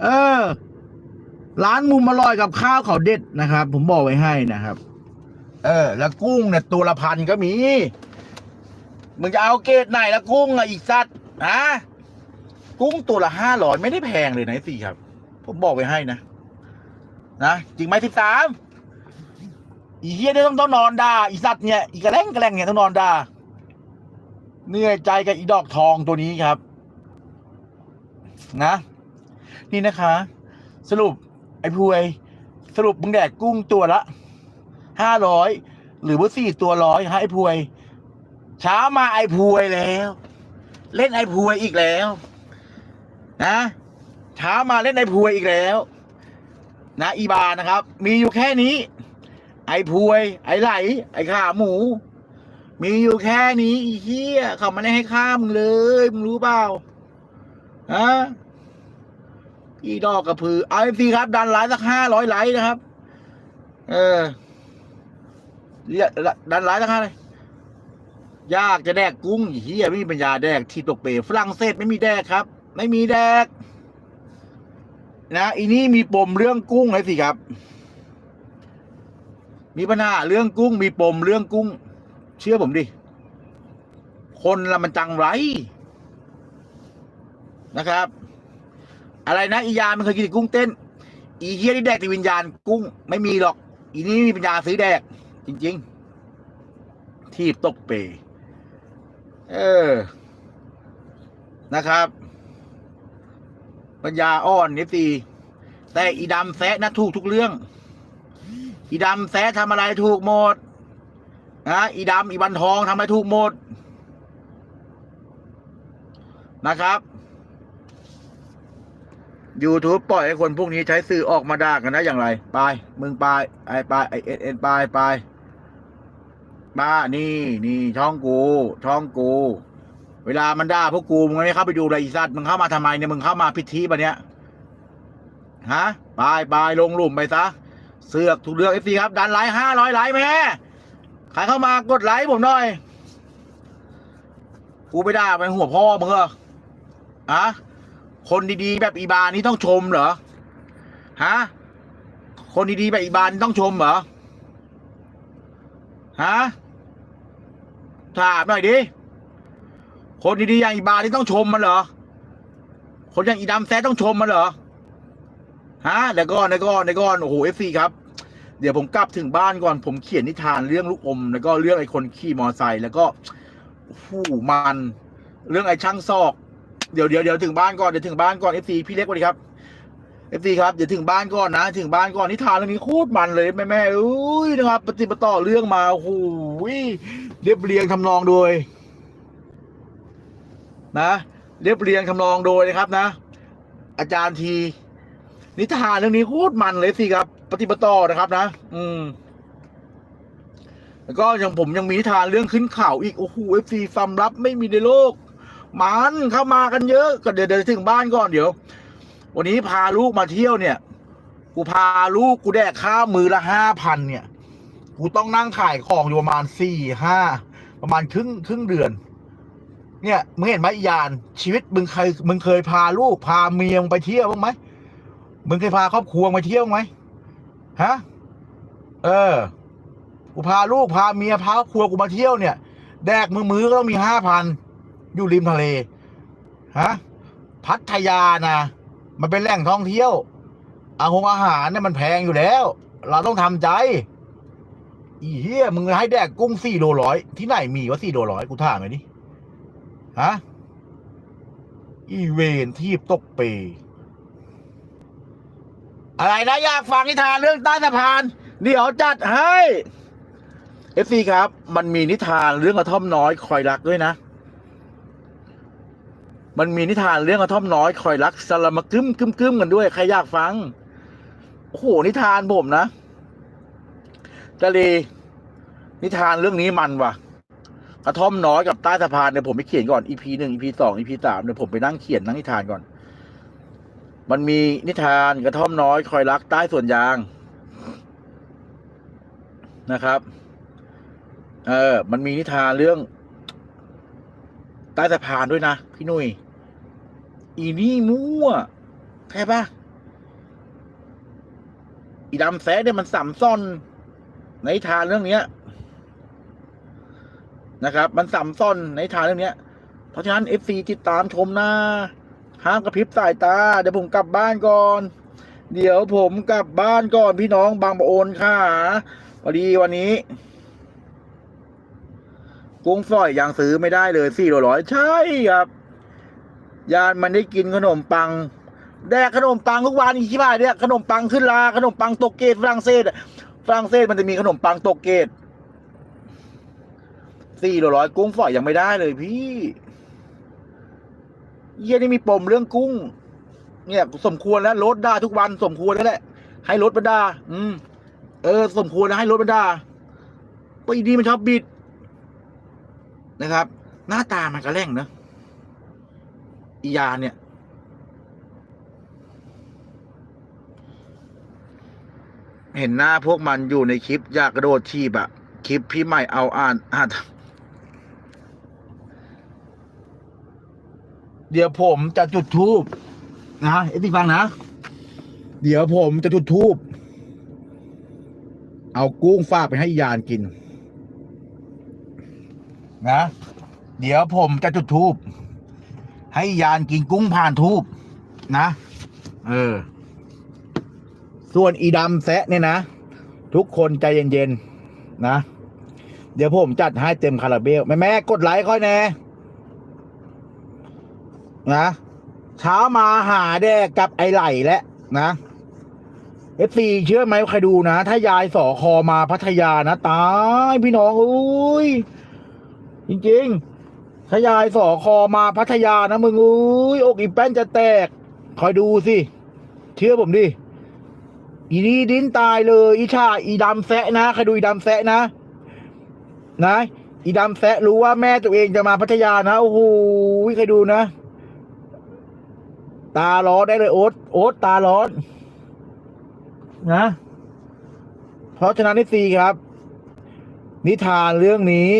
เออ ร้านมุมอร่อยกับข้าวเขาเด็ดนะครับ ผมบอกไว้ให้นะครับ เออ แล้วกุ้งเนี่ยตัวละพันก็มี มึงจะเอาเกรดไหนละกุ้งอะอีกสัตว์ฮะกุ้งตัวละห้าร้อยไม่ได้แพงเลยนะสิครับ ผมบอกไว้ให้นะ นะจริงไหมสิบสามอีเฮียเนี่ยต้องต้องนอนด่าอีสัตว์เนี่ยอีกระแรงกระแรงเนี่ยต้องนอนด่าเหนื่อยใจกับอีดอกทองตัวนี้ครับ นะ นี่นะคะ สรุปไอ้พวย สรุปมึงแดกกุ้งตัวละห้าร้อยหรือว่าสี่ตัวร้อยฮะไอ้พวย เช้ามาไอ้พวยแล้ว เล่นไอ้พวยอีกแล้ว นะเช้ามาเล่นไอ้พวยอีกแล้ว นะอีบานะครับ มีอยู่แค่นี้ ไอ้พวย ไอ้ไหล ไอ้ขาหมู มีอยู่แค่นี้อีเหี้ยเขาไม่ได้ให้ข้ามเลยมึงรู้เปล่าฮะ อีดอกกระพือเอาเอฟซีครับ ดันไลค์สักห้าร้อยไลค์นะครับ เออเรียกดันไลค์สักห้าเลยยากจะแดกกุ้งอีเหี้ยไม่มีปัญญาแดกที่ตกเปรฝรั่งเศสไม่มีแดกครับ ไม่มีแดก นะอีนี่มีปมเรื่องกุ้งเลยสิครับ มีปัญหาเรื่องกุ้ง มีปมเรื่องกุ้ง เชื่อผมดิ คนละมันจังไรนะครับ อะไรนะอียามันเคยกินกุ้งเต้น อีเฮียที่แดกแต่วิญญาณกุ้งไม่มีหรอก อีนี่มีปัญญาซื้อแดก จริง ๆ ทีบตกเป เออ นะครับ ปัญญาอ่อนนี่สิแต่อีดำแซะนะถูกทุกเรื่อง อีดำแซะทำอะไรถูกหมดนะอีดำอีบันทองทำอะไรถูกหมดนะครับ YouTube ปล่อยให้คนพวกนี้ใช้สื่อออกมาด่ากันนะอย่างไร ไป มึงไปไอไปไอเอ็นเอ็นไปไปมานี่นี่ช่องกูช่องกู เวลามันด่าพวกกูมึงไม่เข้าไปดูเลยอีสัตว์มึงเข้ามาทำไมเนี่ยมึงเข้ามาพิธีปะเนี้ยฮะไปไปลงหลุมไปซะเสือกถูกเลือกเอฟซีครับ ดันไลค์ห้าร้อยไลค์แม่ใครเข้ามากดไลค์ผมหน่อย กูไม่ได้เป็นหัวพ่อมึงเหรออะ คนดีๆแบบอีบานี่ต้องชมเหรอฮะคนดีๆแบบอีบานี่ต้องชมเหรอฮะถามหน่อยดิคนดีๆอย่างอีบานี่ต้องชมมันเหรอ คนอย่างอีดำแซดต้องชมมันเหรอฮะเดี๋ยวก่อนเดี๋ยวก่อนเดี๋ยวก่อนโอ้โหเอฟซีครับ เดี๋ยวผมกลับถึงบ้านก่อนผมเขียนนิทานเรื่องลูกอม แล้วก็เรื่องไอ้คนขี่มอไซค์แล้วก็ผู้มัน เรื่องไอ้ช่างซอก เดี๋ยวเดี๋ยวเดี๋ยวถึงบ้านก่อนเดี๋ยวถึงบ้านก่อนเอฟซีพี่เล็กสวัสดีครับเอฟซีครับเดี๋ยวถึงบ้านก่อนนะ ถึงบ้านก่อนนิทานเรื่องนี้โคตรมันเลยแม่แม่อุ้ยนะครับปฏิบัติต่อเรื่องมาโอ้โหเรียบเรียงทำนองโดย นะเรียบเรียงทำนองโดยนะครับนะ อาจารย์ที นิทานเรื่องนี้โคตรมันเลยสิครับ ปฏิบัติต่อนะครับ นะ อืมแล้วก็ยังผมยังมีนิทานเรื่องขึ้นเขาอีกโอ้โหเอฟซีฟัมรับไม่มีในโลก มันเข้ามากันเยอะก็เดี๋ยวเดี๋ยวถึงบ้านก่อนเดี๋ยว วันนี้พาลูกมาเที่ยวเนี่ย กูพาลูกกูแดกข้าวมือละห้าพันเนี่ย กูต้องนั่งขายของอยู่ประมาณสี่ห้าประมาณครึ่งครึ่งเดือน เนี่ยมึงเห็นไหมยานชีวิตมึงเคยมึงเคยพาลูกพาเมียมึงไปเที่ยวบ้างไหมมึงเคยพาครอบครัวมาเที่ยวไหมฮะเออกูพาลูกพาเมียพาครอบครัวกูมาเที่ยวเนี่ย แดกมือมือก็ต้องมีห้าพัน อยู่ริมทะเลฮะพัทยานะมันเป็นแหล่งท่องเที่ยวอาหงอาหารเนี่ยมันแพงอยู่แล้ว เราต้องทำใจ อีเหี้ยมึงให้แดกกุ้งสี่โลร้อยที่ไหนมีวะสี่โลร้อยกูถามหน่ฮะอีเวนที่ตกเป อะไรนะอยากฟังนิทานเรื่องใต้สะพานเดี๋ยวจัดให้เอฟซีครับ มันมีนิทานเรื่องกระท่อมน้อยคอยรักด้วยนะ มันมีนิทานเรื่องกระท่อมน้อยคอยรักสลามกึ้มกึ้มกึ้มกันด้วยใครอยากฟังโอ้โหนิทานผมนะจะเลนิทานเรื่องนี้มันว่ะ กระท่อมน้อยกับใต้สะพานเนี่ยผมไปเขียนก่อน EP หนึ่ง EP สอง EP สามเนี่ยผมไปนั่งเขียนนั่งนิทานก่อน มันมีนิทานกระท่อมน้อยคอยรักใต้ส่วนยางนะครับ เออ มันมีนิทานเรื่อง ต้สะพานด้วยนะ พี่นุยอีนี่มั่วใช่ปะอีดำแซะเนี่ยมันสัมซ่อน ในทานเรื่องเนี้ย นะครับ มันสัมซ่อนในทานเรื่องเนี้ย เพราะฉะนั้นเอฟซีติดตามชมนะห้ามกระพริบสายตา เดี๋ยวผมกลับบ้านก่อน เดี๋ยวผมกลับบ้านก่อนพี่น้องบางปะโอนค่ะพอดีวันนี้ กุ้งฝอยยังซื้อไม่ได้เลยสี่ร้อยใช่ครับ ยานมันได้กินขนมปัง แดกขนมปังทุกวันอีกที่บ้านเนี่ยขนมปังขึ้นราขนมปังโตเกตฝรั่งเศสฝรั่งเศสมันจะมีขนมปังโตเกตสี่ร้อยกุ้งฝอยยังไม่ได้เลยพี่เยี่ยนี่มีปมเรื่องกุ้ง เนี่ยสมควรแล้วลดได้ทุกวันสมควรแล้วแหละ ให้ลดบรรดา อืม เออ สมควรแล้วให้ลดบรรดาปีดีมันชอบบิด นะครับ หน้าตามันก็แร่งเนอะอียาเนี่ย เห็นหน้าพวกมันอยู่ในคลิป อยากกระโดดทีบอะคลิปพี่ใหม่เอาอ่านอ่านเดี๋ยวผมจะจุดทูบนะเอฟซีฟังนะ เดี๋ยวผมจะจุดทูบเอากุ้งฝากไปให้ยานกิน นะ เดี๋ยวผมจะจุดทูบให้ยานกินกุ้งผ่านทูบนะ เออ ส่วนอีดำแซะเนี่ยนะ ทุกคนใจเย็นๆ นะ เดี๋ยวผมจัดให้เต็มคาราเบล แม่แม่กดไลค์ค่อยแน่นะเช้ามาหาแดกกับไอไหลแล้วนะเอฟซีเชื่อไหมใครดูนะ ถ้ายายสอคอมาพัทยานะ ตาย พี่น้องอุ้ย จริงๆถ้ายายสอคอมาพัทยานะมึงอุ้ยอกอีแป้นจะแตก คอยดูสิเชื่อผมดิอีนี่ดิ้นตายเลย อีชาอีดำแซะนะใครดูอีดำแซะนะ นะ อีดำแซะรู้ว่าแม่ตัวเองจะมาพัทยานะโอ้โหใครดูนะ ตาร้อนได้เลยโอ๊ตโอ๊ตตาร้อนนะ เพราะฉะนั้นนี่ซีครับ นิทานเรื่องนี้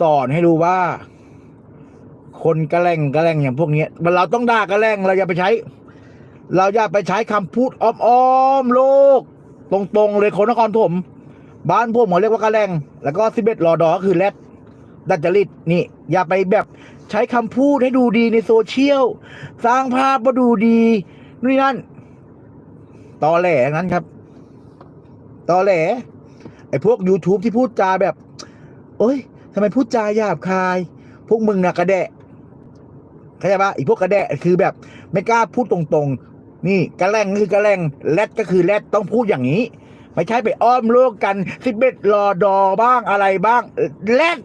สอนให้รู้ว่า คนกระแลงกระแลงอย่างพวกนี้ยเราต้องด่ากระแลงเราอย่าไปใช้ เราอย่าไปใช้คำพูดอ้อมๆโลก ตรงๆเลยคนนครถมบ้านพวกหมอเรียกว่ากระแลงแล้วก็สิบเอ็ดรอดอก็คือแรดดัจจริตนี่ อย่าไปแบบใช้คำพูดให้ดูดีในโซเชียลสร้างภาพมาดูดีนู่นั่นตอแหลงั้นครับตอแหลไอ้พวก YouTube ที่พูดจาแบบ โอ้ย ทำไมพูดจาหยาบคาย พวกมึงนะกระแดะเข้าใจปะอีพวกกระแดะคือแบบ ไม่กล้าพูดตรงๆ นี่กระแลงก็คือกระแลงแรดก็คือแรดต้องพูดอย่างนี้ ไม่ใช่ไปอ้อมโลกกันสิบเอ็ดรอดอบ้างอะไรบ้างแรด